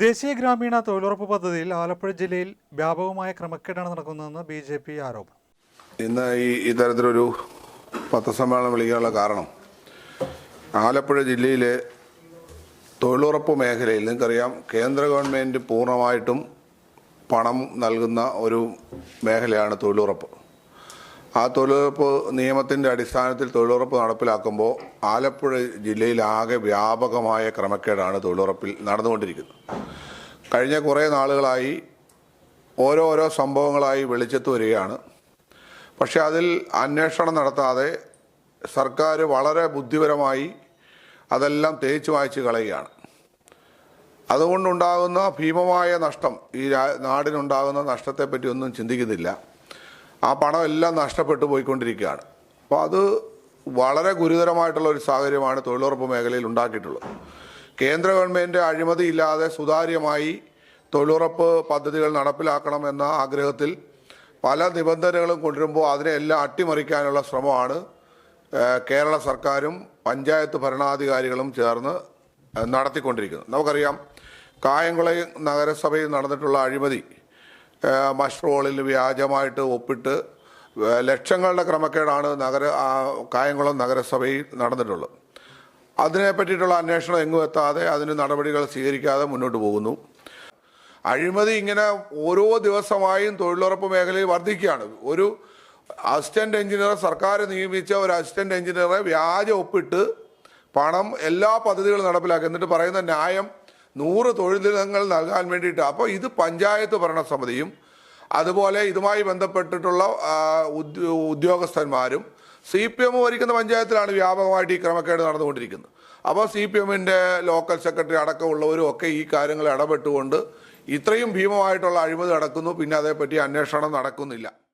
ദേശീയ ഗ്രാമീണ തൊഴിലുറപ്പ് പദ്ധതിയിൽ ആലപ്പുഴ ജില്ലയിൽ വ്യാപകമായ ക്രമക്കേടാണ് നടക്കുന്നതെന്ന് ബി ജെ പി ആരോപണം. ഇന്ന് ഈ ഇത്തരത്തിലൊരു പത്രസമ്മേളനം വിളിക്കാനുള്ള കാരണം ആലപ്പുഴ ജില്ലയിലെ തൊഴിലുറപ്പ് മേഖലയിൽ നിങ്ങൾക്കറിയാം കേന്ദ്ര ഗവൺമെന്റ് പൂർണമായിട്ടും പണം നൽകുന്ന ഒരു മേഖലയാണ് തൊഴിലുറപ്പ്. ആ തൊഴിലുറപ്പ് നിയമത്തിന്റെ അടിസ്ഥാനത്തിൽ തൊഴിലുറപ്പ് നടപ്പിലാക്കുമ്പോൾ ആലപ്പുഴ ജില്ലയിൽ ആകെ വ്യാപകമായ ക്രമക്കേടാണ് തൊഴിലുറപ്പിൽ നടന്നുകൊണ്ടിരിക്കുന്നത്. കഴിഞ്ഞ കുറേ നാളുകളായി ഓരോരോ സംഭവങ്ങളായി വെളിച്ചത്ത് വരികയാണ്. പക്ഷേ അതിൽ അന്വേഷണം നടത്താതെ സർക്കാർ വളരെ ബുദ്ധിപരമായി അതെല്ലാം തേച്ച് വായിച്ച് കളയുകയാണ്. അതുകൊണ്ടുണ്ടാകുന്ന ഭീമമായ നഷ്ടം ഈ നാടിനുണ്ടാകുന്ന നഷ്ടത്തെപ്പറ്റി ഒന്നും ചിന്തിക്കുന്നില്ല. ആ പണമെല്ലാം നഷ്ടപ്പെട്ടു പോയിക്കൊണ്ടിരിക്കുകയാണ്. അപ്പോൾ അത് വളരെ ഗുരുതരമായിട്ടുള്ള ഒരു സാഹചര്യമാണ് തൊഴിലുറപ്പ് മേഖലയിൽ ഉണ്ടാക്കിയിട്ടുള്ളത്. കേന്ദ്ര ഗവൺമെന്റ് അഴിമതി ഇല്ലാതെ സുതാര്യമായി തൊഴിലുറപ്പ് പദ്ധതികൾ നടപ്പിലാക്കണം എന്ന ആഗ്രഹത്തിൽ പല നിബന്ധനകളും കൊണ്ടുവരുമ്പോൾ അതിനെല്ലാം അട്ടിമറിക്കാനുള്ള ശ്രമമാണ് കേരള സർക്കാരും പഞ്ചായത്ത് ഭരണാധികാരികളും ചേർന്ന് നടത്തിക്കൊണ്ടിരിക്കുന്നത്. നമുക്കറിയാം കായംകുളം നഗരസഭയിൽ നടന്നിട്ടുള്ള അഴിമതി മഷ്റോളിൽ വ്യാജമായിട്ട് ഒപ്പിട്ട് ലക്ഷങ്ങളുടെ ക്രമക്കേടാണ് നഗര കായംകുളം നഗരസഭയിൽ നടന്നിട്ടുള്ളത്. അതിനെ പറ്റിയിട്ടുള്ള അന്വേഷണം എങ്ങും എത്താതെ അതിന് നടപടികൾ സ്വീകരിക്കാതെ മുന്നോട്ട് പോകുന്നു. അഴിമതി ഇങ്ങനെ ഓരോ ദിവസമായും തൊഴിലുറപ്പ് മേഖലയിൽ വർദ്ധിക്കുകയാണ്. ഒരു അസിസ്റ്റന്റ് എഞ്ചിനീയർ സർക്കാർ നിയമിച്ച ഒരു അസിസ്റ്റന്റ് എഞ്ചിനീയറെ വ്യാജ ഒപ്പിട്ട് പണം എല്ലാ പദ്ധതികളും നടപ്പിലാക്കി. എന്നിട്ട് പറയുന്ന ന്യായം നൂറ് തൊഴിലിടങ്ങൾ നൽകാൻ വേണ്ടിയിട്ട്. അപ്പോൾ ഇത് പഞ്ചായത്ത് ഭരണസമിതിയും അതുപോലെ ഇതുമായി ബന്ധപ്പെട്ടിട്ടുള്ള ഉദ്യോഗസ്ഥന്മാരും സി പി എം ഭരിക്കുന്ന പഞ്ചായത്തിലാണ് വ്യാപകമായിട്ട് ഈ ക്രമക്കേട് നടന്നുകൊണ്ടിരിക്കുന്നത്. അപ്പോൾ സി പി എമ്മിന്റെ ലോക്കൽ സെക്രട്ടറി അടക്കമുള്ളവരും ഒക്കെ ഈ കാര്യങ്ങൾ ഇടപെട്ടുകൊണ്ട് ഇത്രയും ഭീമമായിട്ടുള്ള അഴിമതി നടക്കുന്നു. പിന്നെ അതേപ്പറ്റി അന്വേഷണം നടക്കുന്നില്ല.